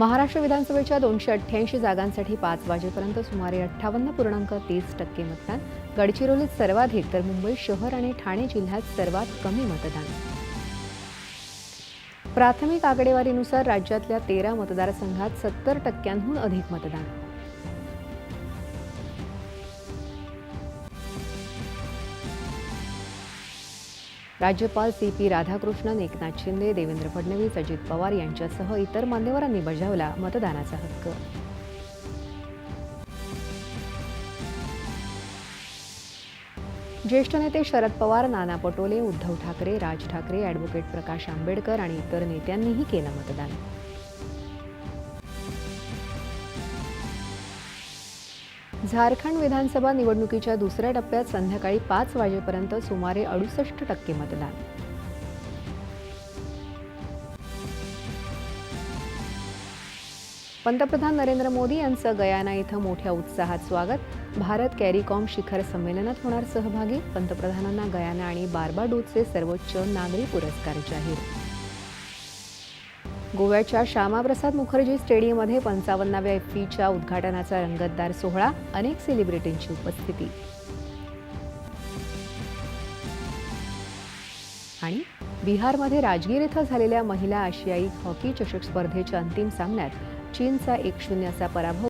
महाराष्ट्र विधानसभेच्या दोनशे अठ्ठ्याऐंशी जागांसाठी पाच वाजेपर्यंत सुमारे अठ्ठावन्न पूर्णांक तीस टक्के मतदान. गडचिरोलीत सर्वाधिक तर मुंबई शहर आणि ठाणे जिल्ह्यात सर्वात कमी मतदान. प्राथमिक आकडेवारीनुसार राज्यातल्या तेरा मतदारसंघात सत्तर टक्क्यांहून अधिक मतदान. राज्यपाल सी पी राधाकृष्णन एकनाथ शिंदे देवेंद्र फडणवीस अजित पवार यांच्यासह इतर मान्यवरांनी बजावला मतदानाचा हक्क. ज्येष्ठ नेते शरद पवार नाना पटोले उद्धव ठाकरे राज ठाकरे ॲडव्होकेट प्रकाश आंबेडकर आणि इतर नेत्यांनीही केलं मतदान. झारखंड विधानसभा निवडणुकीच्या दुसऱ्या टप्प्यात संध्याकाळी पाच वाजेपर्यंत सुमारे अडुसष्ट टक्के मतदान. पंतप्रधान नरेंद्र मोदी यांचं गयाना इथं मोठ्या उत्साहात स्वागत. भारत कॅरीकॉम शिखर संमेलनात होणार सहभागी. पंतप्रधानांना गयाना आणि बार्बाडोसचे सर्वोच्च नागरी पुरस्कार जाहीर. गोव्याच्या श्यामाप्रसाद मुखर्जी स्टेडियममध्ये पंचावन्नाव्या एफीच्या उद्घाटनाचा रंगतदार सोहळा अनेक सेलिब्रिटींची उपस्थिती. आणि बिहारमध्ये राजगीर इथं झालेल्या महिला आशियाई हॉकी चषक स्पर्धेच्या अंतिम सामन्यात चीनचा एक शून्यचा पराभव